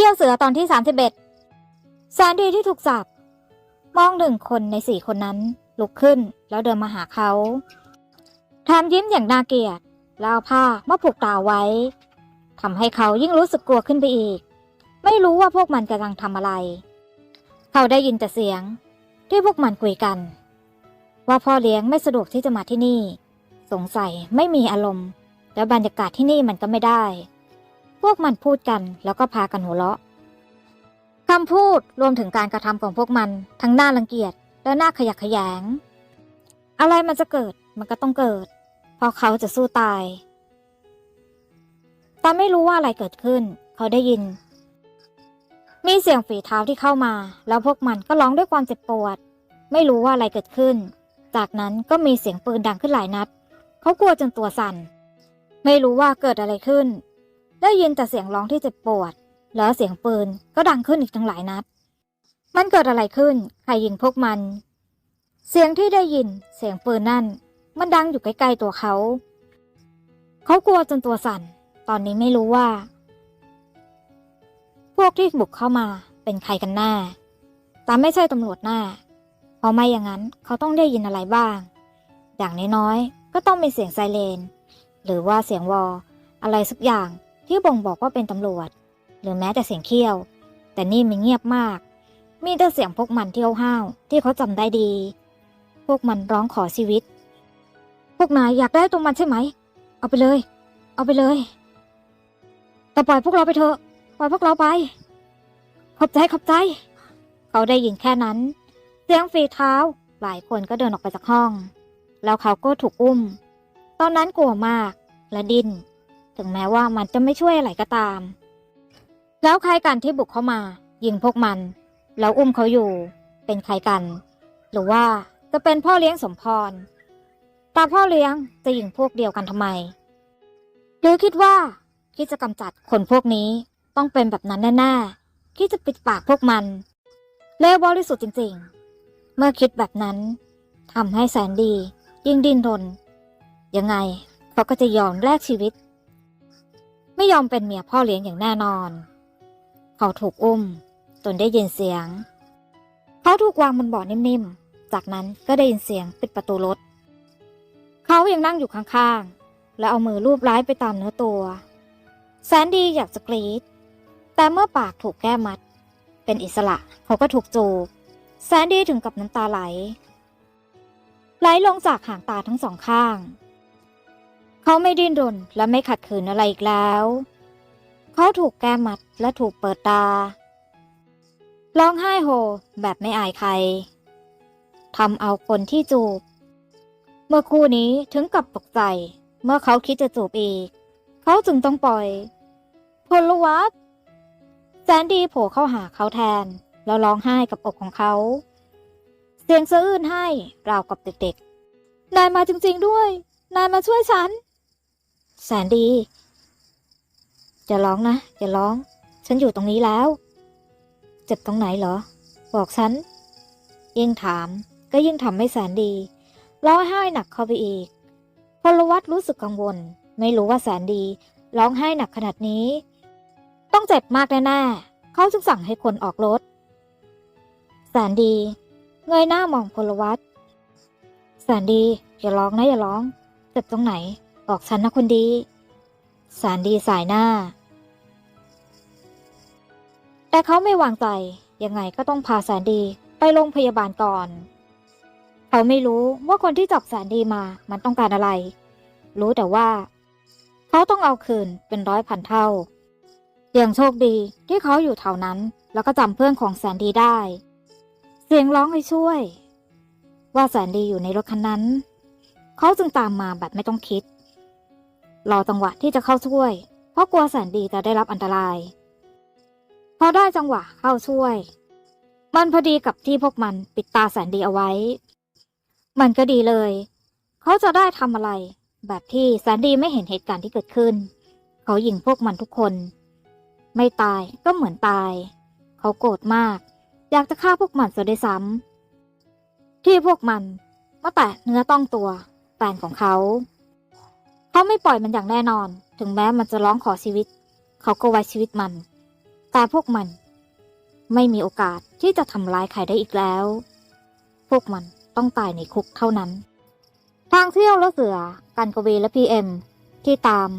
ขี้ยวเสือตอนที่สามสิบเอ็ดแสนดีที่ถูกจับ มองหนึ่งคนในสี่คนนั้น ลุกขึ้นแล้วเดินมาหาเขาแถมยิ้มอย่างน่าเกลียดแล้วเอาผ้ามาผูกตาไว้ทำให้เขายิ่งรู้สึกกลัวขึ้นไปอีก ไม่รู้ว่าพวกมันกำลังทำอะไร เขาได้ยินแต่เสียงที่พวกมันคุยกัน ว่าพ่อเลี้ยงไม่สะดวกที่จะมาที่นี่ สงสัยไม่มีอารมณ์ และบรรยากาศที่นี่มันก็ไม่ได้ พวกมันพูดกันแล้วก็พากันหัวเราะคำพูดรวมถึงการกระทำของพวกมันทั้งน่ารังเกียจและน่าขยะแขยง อะไรมันจะเกิดมันก็ต้องเกิด เพราะเขาจะสู้ตาย แต่ไม่รู้ว่าอะไรเกิดขึ้น เขาได้ยิน มีเสียงฝีเท้าที่เข้ามา แล้วพวกมันก็ร้องด้วยความเจ็บปวด ไม่รู้ว่าอะไรเกิดขึ้น จากนั้นก็มีเสียงปืนดังขึ้นหลายนัด เขากลัวจนตัวสั่น ไม่รู้ว่าเกิดอะไรขึ้น ได้ยินแต่เสียงร้องที่เจ็บปวด แล้วเสียงปืนก็ดังขึ้นอีกทั้งหลายนัด มันเกิดอะไรขึ้น ใครยิงพวกมัน เสียงที่ได้ยินเสียงปืนนั่น มันดังอยู่ใกล้ๆตัวเขา เขากลัวจนตัวสั่น ตอนนี้ไม่รู้ว่า พวกที่บุกเข้ามาเป็นใครกันแน่แต่ไม่ใช่ตำรวจแน่เพราะไม่อย่างนั้นเขาต้องได้ยินอะไรบ้าง อย่างน้อยๆก็ต้องมีเสียงไซเรน หรือว่าเสียงวอ อะไรสักอย่าง ที่บ่งบอกว่าเป็นตำรวจ หรือแม้แต่เสียงเขี้ยว แต่นี่มันเงียบมาก มีแต่เสียงพวกมันที่ห้าวที่เขาจำได้ดี พวกมันร้องขอชีวิต พวกนายอยากได้ตรงมันใช่ไหม เอาไปเลย เอาไปเลย แต่ปล่อยพวกเราไปเถอะ ปล่อยพวกเราไป ขอบใจขอบใจ เขาได้ยินแค่นั้น เสียงฝีเท้า หลายคนก็เดินออกไปจากห้อง แล้วเขาก็ถูกอุ้ม ตอนนั้นกลัวมากและดิ้น ถึงแม้ว่ามันจะไม่ช่วยอะไรก็ตาม แล้วใครกันที่บุกเข้ามา ยิงพวกมันแล้วอุ้มเขาอยู่ เป็นใครกัน หรือว่าจะเป็นพ่อเลี้ยงสมพรตาพ่อเลี้ยงจะยิงพวกเดียวกันทำไม หรือคิดว่าคิดจะกำจัดคนพวกนี้ต้องเป็นแบบนั้นแน่ๆคิดจะปิดปากพวกมันเลวบริสุทธิ์จริง ๆ เมื่อคิดแบบนั้นทำให้แสนดี ยิ่งดิ้นรนยังไงเขาก็จะยอมแลกชีวิต ไม่ยอมเป็นเมียพ่อเลี้ยงอย่างแน่นอน เขาถูกอุ้มจนได้ยินเสียง เขาถูกวางบนเบาะนิ่มๆ จากนั้นก็ได้ยินเสียงปิดประตูรถ เขายังนั่งอยู่ข้างๆ และเอามือลูบไล้ไปตามเนื้อตัว แสนดีอยากจะกรีด แต่เมื่อปากถูกแก้มัด เป็นอิสระเขาก็ถูกจูบ แสนดีถึงกับน้ำตาไหล ไหลลงจากหางตาทั้งสองข้าง เขาไม่ดิ้นรนและไม่ขัดขืนอะไรอีกแล้ว เขาถูกแก้มัดและถูกเปิดตา ร้องไห้โฮแบบไม่อายใครทำเอาคนที่จูบ เมื่อคู่นี้ถึงกับตกใจ เมื่อเขาคิดจะจูบอีก เขาจึงต้องปล่อย พลวัตแสนดีโผล่เข้าหาเขาแทน แล้วร้องไห้กับอกของเขา เสียงสะอื้นให้ราวกับเด็กๆนายมาจริงๆด้วย นายมาช่วยฉัน แสนดี จะร้องนะ อย่าร้อง ฉันอยู่ตรงนี้แล้ว เจ็บตรงไหนเหรอ บอกฉัน ยิ่งถามก็ยิ่งทำให้แสนดีร้องไห้หนักเข้าไปอีก พลวัตรู้สึกกังวล ไม่รู้ว่าแสนดีร้องไห้หนักขนาดนี้ ต้องเจ็บมากแน่ๆเขาจึงสั่งให้คนออกรถ แสนดี เงยหน้ามองพลวัตแสนดี อย่าร้องนะอย่าร้อง เจ็บตรงไหน บอกฉันนะคนดีแสนดีสายหน้า แต่เขาไม่วางใจ ยังไงก็ต้องพาแสนดีไปโรงพยาบาลก่อน เขาไม่รู้ว่าคนที่จับแสนดีมามันต้องการอะไร รู้แต่ว่า เขาต้องเอาคืนเป็นร้อยพันเท่าอย่างโชคดีที่เขาอยู่แถวนั้น แล้วก็จำเพื่อนของแสนดีได้ เสียงร้องให้ช่วย ว่าแสนดีอยู่ในรถคันนั้น เขาจึงตามมาแบบไม่ต้องคิด รอจังหวะที่จะเข้าช่วย เพราะกลัวแสนดีจะได้รับอันตราย พอได้จังหวะเข้าช่วย มันพอดีกับที่พวกมันปิดตาแสนดีเอาไว้ มันก็ดีเลย เขาจะได้ทำอะไร แบบที่แสนดีไม่เห็นเหตุการณ์ที่เกิดขึ้น เขายิงพวกมันทุกคน ไม่ตายก็เหมือนตาย เขาโกรธมาก อยากจะฆ่าพวกมันซะด้วยซ้ำที่พวกมันมาแตะเนื้อต้องตัวแฟนของเขา เขาไม่ปล่อยมันอย่างแน่นอน ถึงแม้มันจะร้องขอชีวิต เขาก็ไว้ชีวิตมัน แต่พวกมัน ไม่มีโอกาสที่จะทำร้ายใครได้อีกแล้ว พวกมันต้องตายในคุกเท่านั้น ทางเที่ยวและเสือ กันกวีและพีเอ็มที่ตาม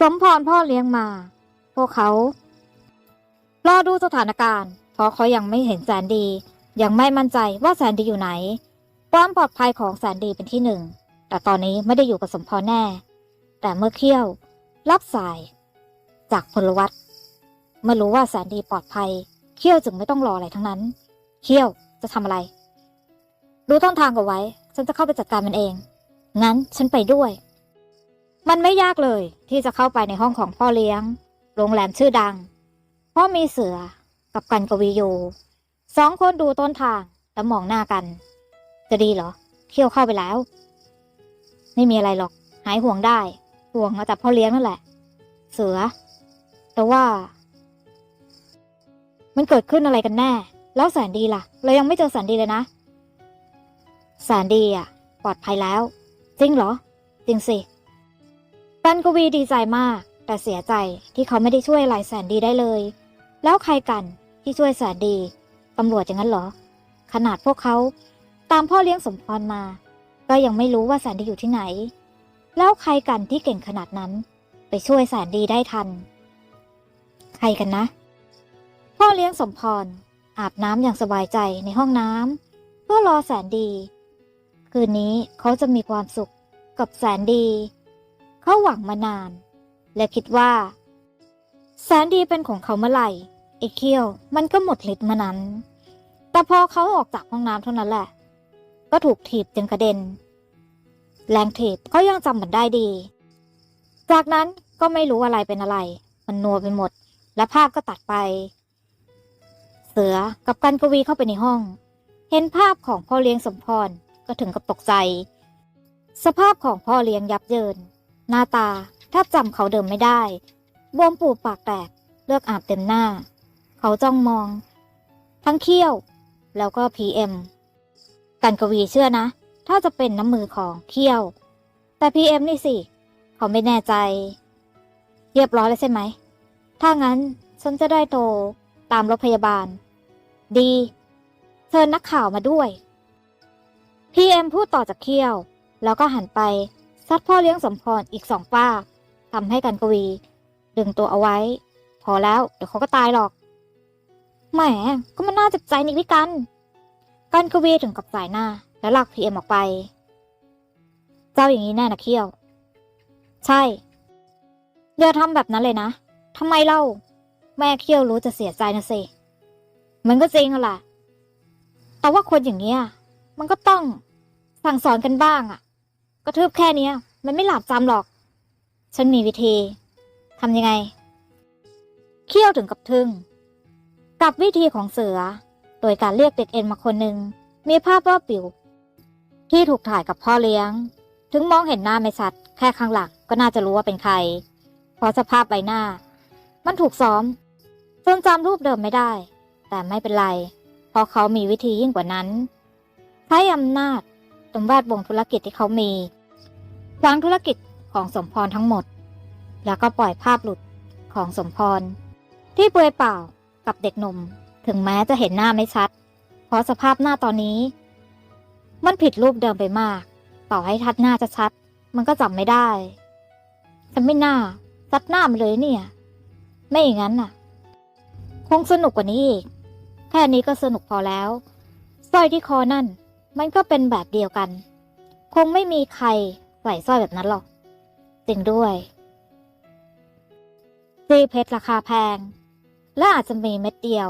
สมพรพ่อเลี้ยงมา พวกเขา รอดูสถานการณ์ เพราะเขายังไม่เห็นแสนดี ยังไม่มั่นใจว่าแสนดีอยู่ไหน ความปลอดภัยของแสนดีเป็นที่หนึ่ง แต่ตอนนี้ไม่ได้อยู่กับสมพรแน่ แต่เมื่อเคี่ยว รับสาย จากพลวัตเมื่อรู้ว่าแสนดีปลอดภัย เคี่ยวจึงไม่ต้องรออะไรทั้งนั้น เคี่ยวจะทำอะไรดูต้นทางเอาไว้ ฉันจะเข้าไปจัดการมันเอง งั้นฉันไปด้วย มันไม่ยากเลยที่จะเข้าไปในห้องของพ่อเลี้ยง โรงแรมชื่อดังพราะมีเสือกับกันกวีอยู่สองคนดูต้นทางแล้วมองหน้ากัน จะดีเหรอ เคี่ยวเข้าไปแล้ว ไม่มีอะไรหรอก หายห่วงได้ ห่วงมาจากพ่อเลี้ยงนั่นแหละ เสือ แต่ว่า มันเกิดขึ้นอะไรกันแน่ แล้วแสนดีล่ะ เรายังไม่เจอแสนดีเลยนะแสนดีอะ ปลอดภัยแล้ว จริงเหรอ จริงสิกันกวีดีใจมาก แต่เสียใจที่เขาไม่ได้ช่วยอะไรแสนดีได้เลย แล้วใครกันที่ช่วยแสนดีตำรวจอย่างนั้นเหรอ ขนาดพวกเขาตามพ่อเลี้ยงสมพรมา ก็ยังไม่รู้ว่าแสนดีอยู่ที่ไหน แล้วใครกันที่เก่งขนาดนั้น ไปช่วยแสนดีได้ทัน ใครกันนะ พ่อเลี้ยงสมพร อาบน้ำอย่างสบายใจในห้องน้ำเพื่อรอแสนดี คืนนี้เขาจะมีความสุขกับแสนดี เขาหวังมานาน และคิดว่า แสนดีเป็นของเขาเมื่อไหร่ไอ้เคี้ยวมันก็หมดฤทธิ์มานั้น แต่พอเขาออกจากห้องน้ำเท่านั้นแหละ ก็ถูกถีบจนกระเด็น แรงถีบเขายังจำมันได้ดี จากนั้นก็ไม่รู้อะไรเป็นอะไร มันนัวไปหมด และภาพก็ตัดไป เสือกับกันกวีเข้าไปในห้อง เห็นภาพของพ่อเลี้ยงสมพรก็ถึงกับตกใจ สภาพของพ่อเลี้ยงยับเยิน หน้าตาแทบจำเขาเดิมไม่ได้บวมปูปากแตกเลือดอาบเต็มหน้า เขาจ้องมอง ทั้งเขี้ยว แล้วก็พีเอ็ม กันกวีเชื่อนะ ถ้าจะเป็นน้ำมือของเขี้ยว แต่พีเอ็มนี่สิ เขาไม่แน่ใจ เรียบร้อยแล้วใช่ไหม ถ้างั้นฉันจะได้โทรตามรถพยาบาล ดี เชิญนักข่าวมาด้วยพีเอ็มพูดต่อจากเขี้ยว แล้วก็หันไปซัดพ่อเลี้ยงสมพรอีกสองป้าทำให้กันกวี ดึงตัวเอาไว้ พอแล้ว เดี๋ยวเขาก็ตายหรอกแหมก็มันน่าเจ็บใจนิดพี่กัน กันกวีถึงกับสายหน้า แล้วลากพีเอ็มออกไป เจ้าอย่างนี้แน่นะเขี้ยว ใช่อย่าทำแบบนั้นเลยนะทำไมเล่า แม่เขี้ยวรู้จะเสียใจนะสิมันก็จริงอะล่ะแต่ว่าคนอย่างเงี้ย มันก็ต้องสั่งสอนกันบ้างอะกระทืบแค่เนี้ย มันไม่หลับจำหรอก ฉันมีวิธีทำยังไงเขี้ยวถึงกับทึ่งกับวิธีของเสือ โดยการเรียกเด็กเอ็นมาคนหนึ่งมีภาพว่าปิว ที่ถูกถ่ายกับพ่อเลี้ยง ถึงมองเห็นหน้าไม่ชัด แค่ข้างหลังก็น่าจะรู้ว่าเป็นใคร เพราะสภาพใบหน้า มันถูกซ้อมจนจำรูปเดิมไม่ได้ แต่ไม่เป็นไร เพราะเขามีวิธียิ่งกว่านั้น ใช้อำนาจตรงแวดวงธุรกิจที่เขามีวางธุรกิจของสมพรทั้งหมด แล้วก็ปล่อยภาพหลุดของสมพร ที่เปลือยเปล่ากับเด็กหนุ่ม ถึงแม้จะเห็นหน้าไม่ชัด เพราะสภาพหน้าตอนนี้ มันผิดรูปเดิมไปมาก ต่อให้ทัดหน้าจะชัด มันก็จำไม่ได้ฉันไม่น่าซัดหน้ามันเลยเนี่ย ไม่อย่างนั้นน่ะ คงสนุกกว่านี้อีก แค่นี้ก็สนุกพอแล้วสร้อยที่คอนั่น มันก็เป็นแบบเดียวกัน คงไม่มีใครใส่สร้อยแบบนั้นหรอกจริงด้วยจีเพชรราคาแพง และอาจจะมีเม็ดเดียว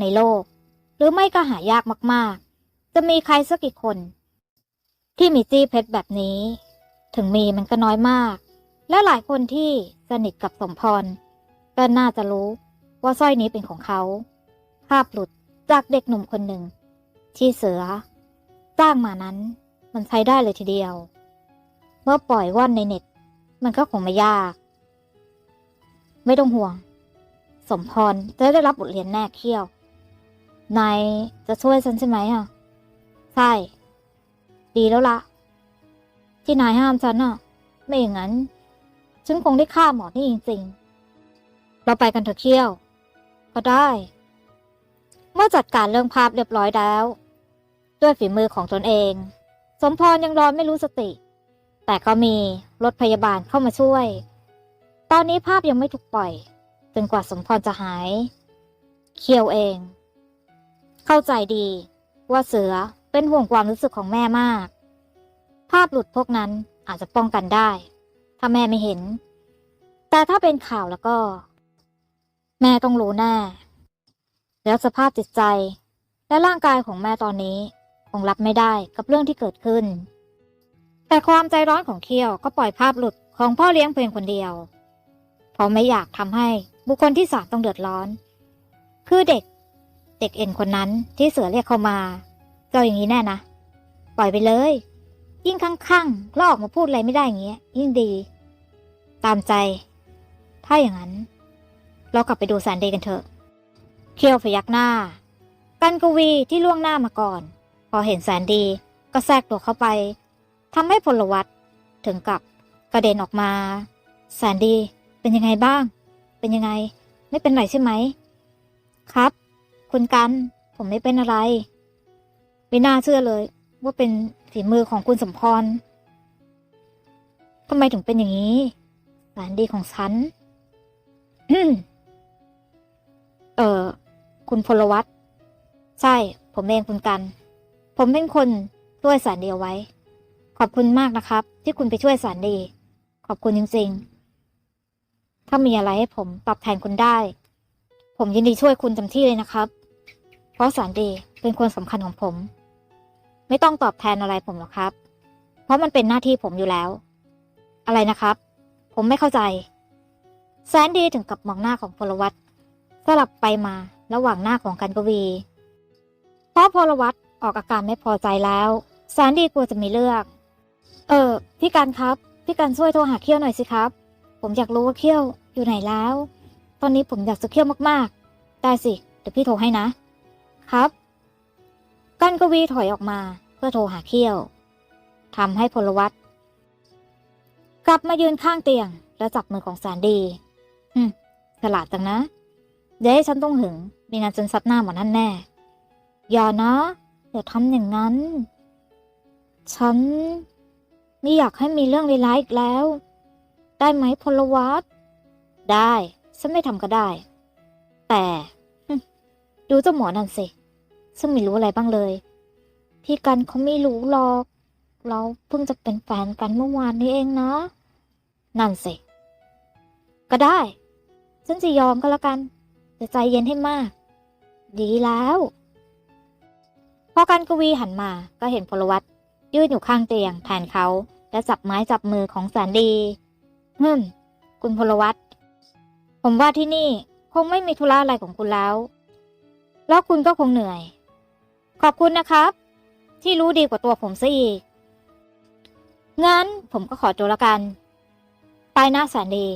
ในโลก หรือไม่ก็หายากมากๆ จะมีใครสักกี่คน ที่มีจี้เพชรแบบนี้ ถึงมีมันก็น้อยมาก และหลายคนที่สนิทกับสมพร ก็น่าจะรู้ว่าสร้อยนี้เป็นของเขาภาพหลุดจากเด็กหนุ่มคนหนึ่ง ที่เสือจ้างมานั้นมันใช้ได้เลยทีเดียว เมื่อปล่อยว่อนในเน็ต มันก็คงไม่ยาก ไม่ต้องห่วง สมพรจะได้รับบทเรียนแน่เขี้ยว นายจะช่วยฉันใช่ไหมอะ ใช่ ดีแล้วละที่นายห้ามฉันอะ ไม่อย่างนั้น ฉันคงได้ฆ่าหมอนี่จริงๆ เราไปกันเถอะเขี้ยว ก็ได้ เมื่อจัดการเรื่องภาพเรียบร้อยแล้ว ด้วยฝีมือของตนเอง สมพรยังรอนไม่รู้สติ แต่ก็มีรถพยาบาลเข้ามาช่วย ตอนนี้ภาพยังไม่ถูกปล่อยจนกว่าสมพรจะหาย เคียวเอง เข้าใจดี ว่าเสือเป็นห่วงความรู้สึกของแม่มาก ภาพหลุดพวกนั้นอาจจะป้องกันได้ ถ้าแม่ไม่เห็น แต่ถ้าเป็นข่าวแล้วก็ แม่ต้องรู้แน่ แล้วสภาพจิตใจ และร่างกายของแม่ตอนนี้คงรับไม่ได้กับเรื่องที่เกิดขึ้น แต่ความใจร้อนของเคียวก็ปล่อยภาพหลุดของพ่อเลี้ยงเพียงคนเดียวเพราะไม่อยากทำให้บุคคลที่สามต้องเดือดร้อน คือเด็ก เด็กเอ็นคนนั้นที่เสือเรียกเข้ามาก็อย่างนี้แน่นะ ปล่อยไปเลย ยิ่งข้างๆลอกมาพูดอะไรไม่ได้อย่างเงี้ย ยิ่งดี ตามใจ ถ้าอย่างนั้น เรากลับไปดูแสนดีกันเถอะ เคียวพยักหน้า กันกวีที่ล่วงหน้ามาก่อน พอเห็นแสนดีก็แทรกตัวเข้าไปทำให้พลวัตถึงกับกระเด็นออกมาแสนดีเป็นยังไงบ้าง เป็นยังไง ไม่เป็นไรใช่ไหม ครับ คุณกัน ผมไม่เป็นอะไร ไม่น่าเชื่อเลย ว่าเป็นฝีมือของคุณสมพรทำไมถึงเป็นอย่างนี้แสนดีของฉันเออคุณพลวัตใช่ ผมเองคุณกัน ผมเป็นคนช่วยแสนดีเอาไว้ ขอบคุณมากนะครับ ที่คุณไปช่วยแสนดี ขอบคุณจริงๆ ถ้ามีอะไรให้ผมตอบแทนคุณได้ ผมยินดีช่วยคุณเต็มที่เลยนะครับ เพราะแสนดีเป็นคนสำคัญของผม ไม่ต้องตอบแทนอะไรผมหรอกครับ เพราะมันเป็นหน้าที่ผมอยู่แล้ว อะไรนะครับ ผมไม่เข้าใจ แสนดีถึงกับมองหน้าของพลวัตสลับไปมาระหว่างหน้าของกันกวี เพราะพลวัตออกอาการไม่พอใจแล้วแสนดีกลัวจะมีเรื่องเออพี่กันครับพี่กันช่วยโทรหาเขี้ยวหน่อยสิครับ ผมอยากรู้ว่าเขี้ยวอยู่ไหนแล้ว ตอนนี้ผมอยากจะเขี้ยวมากๆ ได้สิ เดี๋ยวพี่โทรให้นะ ครับ กันกวีถอยออกมาเพื่อโทรหาเขี้ยวทำให้พลวัตกลับมายืนข้างเตียง แล้วจับมือของแสนดีฮึมฉลาดจังนะ เดี๋ยวฉันต้องหึง มีงานจนซัดหน้าหมอนั่นแน่ อย่านะอย่าทำอย่างนั้น ฉันไม่อยากให้มีเรื่องร้ายๆอีกแล้ว ได้ไหมพลวัตได้ ฉันไม่ทำก็ได้ แต่ ดูเจ้าหมอนั่นสิ ซึ่งไม่รู้อะไรบ้างเลย พี่กันเขาไม่รู้หรอก เราเพิ่งจะเป็นแฟนกันเมื่อวานนี้เองนะ นั่นสิ ก็ได้ ฉันจะยอมก็แล้วกันจะใจเย็นให้มาก ดีแล้วพอกันกวีหันมาก็เห็นพลวัตยืนอยู่ข้างเตียงแทนเขาและจับไม้จับมือของแสนดีฮึมคุณพลวัตผมว่าที่นี่คงไม่มีธุระอะไรของคุณแล้ว แล้วคุณก็คงเหนื่อย ขอบคุณนะครับ ที่รู้ดีกว่าตัวผมซะอีก งั้นผมก็ขอตัวละกัน ไปนะแสนดี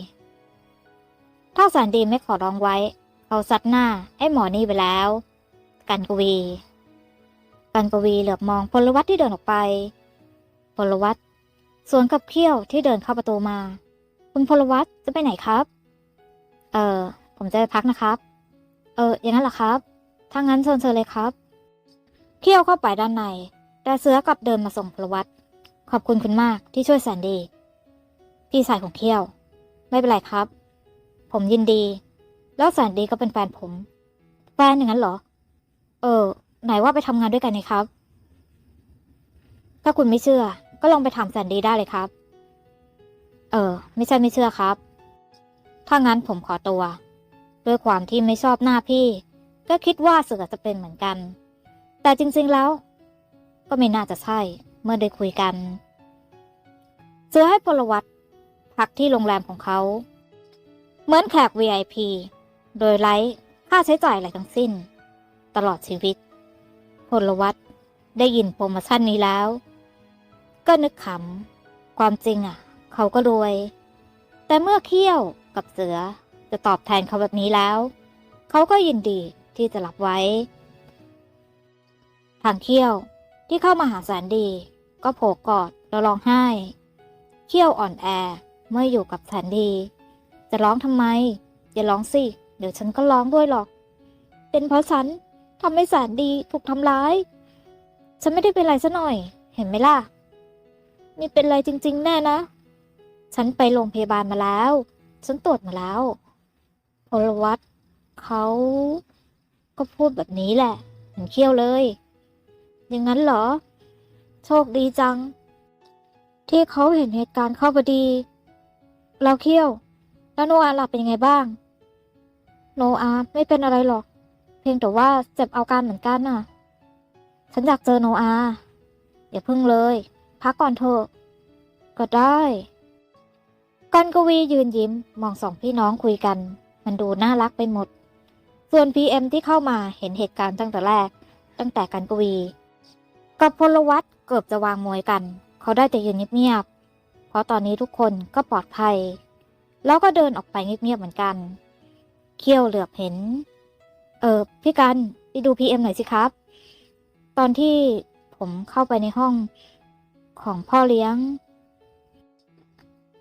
ถ้าแสนดีไม่ขอร้องไว้ เขาซัดหน้า ไอ้หมอนี่ไปแล้ว กันกวี กันกวีเหลือบมองพลวัตที่เดินออกไป พลวัตสวนกับเขี้ยวที่เดินเข้าประตูมา คุณพลวัตจะไปไหนครับ เออผมจะไปพักนะครับ เออ อย่างนั้นเหรอครับ ถ้างั้นเชิญเชิญเลยครับเขี้ยวเข้าไปด้านใน แต่เสือกลับเดินมาส่งพลวัตขอบคุณคุณมากที่ช่วยแสนดี พี่สายของเขี้ยว ไม่เป็นไรครับ ผมยินดี แล้วแสนดีก็เป็นแฟนผม แฟนอย่างนั้นเหรอ เออ ไหนว่าไปทำงานด้วยกันนี่ครับ ถ้าคุณไม่เชื่อ ก็ลองไปถามแสนดีได้เลยครับ เออ ไม่ใช่ไม่เชื่อครับ ถ้างั้นผมขอตัว ด้วยความที่ไม่ชอบหน้าพี่ ก็คิดว่าเสือจะเป็นเหมือนกัน แต่จริงๆแล้ว ก็ไม่น่าจะใช่เมื่อได้คุยกัน เสือให้พลวัตพักที่โรงแรมของเขา เหมือนแขก VIP โดยไร้ค่าใช้จ่ายอะไรทั้งสิ้น ตลอดชีวิต พลวัตได้ยินโปรโมชั่นนี้แล้ว ก็นึกขำความจริงอะ เขาก็รวย แต่เมื่อเคี่ยวกับเสือจะตอบแทนเขาแบบนี้แล้ว เขาก็ยินดี ที่จะรับไว้ ทางเคี่ยวที่เข้ามาหาแสนดี ก็โผล่กอดแล้วร้องไห้เคี่ยวอ่อนแอเมื่ออยู่กับแสนดี จะร้องทำไม อย่าร้องสิ เดี๋ยวฉันก็ร้องด้วยหรอก เป็นเพราะฉันทำให้แสนดีถูกทำร้าย ฉันไม่ได้เป็นไรซะหน่อย เห็นไหมล่ะมีเป็นไรจริง ๆ แน่นะ ฉันไปโรงพยาบาลมาแล้ว ฉันตรวจมาแล้วพลวัตเขา ก็พูดแบบนี้แหละเหมือนเขี้ยวเลย อย่างนั้นเหรอ โชคดีจัง ที่เขาเห็นเหตุการณ์เข้าพอดี เราเขี้ยว แล้วโนอาหลับเป็นยังไงบ้าง โนอาไม่เป็นอะไรหรอก เพียงแต่ว่าเจ็บเอาการเหมือนกันน่ะ ฉันอยากเจอโนอาอย่าพึ่งเลย พักก่อนเถอะก็ได้กันกวียืนยิ้มมองสองพี่น้องคุยกัน มันดูน่ารักไปหมด ส่วนพีเอ็มที่เข้ามาเห็นเหตุการณ์ตั้งแต่แรก ตั้งแต่กันกวี กับพลวัตเกือบจะวางมวยกัน เขาได้แต่ยืนเงียบๆเพราะตอนนี้ทุกคนก็ปลอดภัย แล้วก็เดินออกไปเงียบๆเหมือนกันเคี้ยวเหลือบเห็น เออพี่กันไปดูพีเอ็มหน่อยสิครับ ตอนที่ผมเข้าไปในห้องของพ่อเลี้ยง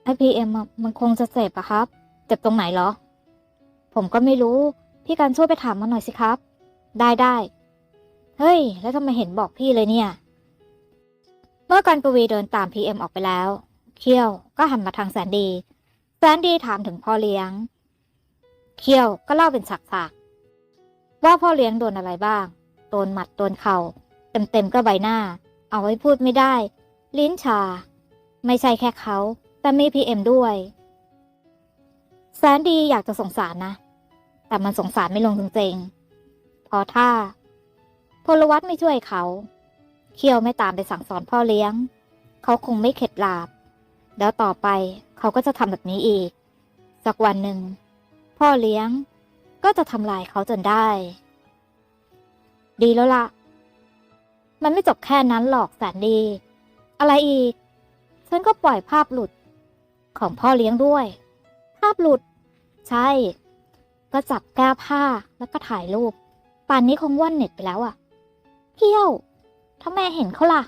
ไอพีเอ็มมันคงจะเจ็บอะครับ เจ็บตรงไหนเหรอ ผมก็ไม่รู้ พี่กันช่วยไปถามมันหน่อยสิครับ ได้ได้ เฮ้ย แล้วทำไมเห็นบอกพี่เลยเนี่ย เมื่อกันกวีเดินตามพีเอ็มออกไปแล้ว เคี้ยวก็หันมาทางแสนดี แสนดีถามถึงพ่อเลี้ยง เคี้ยวก็เล่าเป็นฉากๆว่าพ่อเลี้ยงโดนอะไรบ้าง โดนหมัดโดนเข่าเต็มๆก็ใบหน้า เอาไว้พูดไม่ได้ ลิ้นชา ไม่ใช่แค่เขา แต่มีพีเอ็มด้วย แสนดีอยากจะสงสารนะ แต่มันสงสารไม่ลงจริงๆเพอถ้าพลวัตไม่ช่วยเขา เคียวไม่ตามไปสั่งสอนพ่อเลี้ยง เขาคงไม่เข็ดหลาบ แล้วต่อไปเขาก็จะทำแบบนี้อีก สักวันหนึ่ง พ่อเลี้ยงก็จะทำลายเขาจนได้ ดีแล้วล่ะ มันไม่จบแค่นั้นหรอกแสนดี อะไรอีก ฉันก็ปล่อยภาพหลุดของพ่อเลี้ยงด้วย ภาพหลุด ใช่ ก็จับแก้ผ้าแล้วก็ถ่ายรูป ป่านนี้คงว่อนเน็ตไปแล้วอะเที่ยวถ้าแม่เห็นเขาล่ะ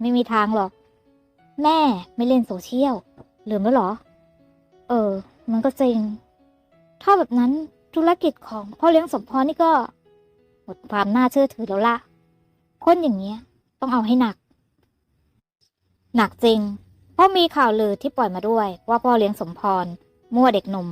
ไม่มีทางหรอก แม่ไม่เล่นโซเชียลลืมแล้วหรอ เออ มันก็จริง ถ้าแบบนั้นธุรกิจของพ่อเลี้ยงสมพรนี่ก็หมดความน่าเชื่อถือแล้วล่ะ คนอย่างเงี้ย ต้องเอาให้หนัก หนักจริง เพราะมีข่าวลือที่ปล่อยมาด้วย ว่าพ่อเลี้ยงสมพรมั่วเด็กหนุ่ม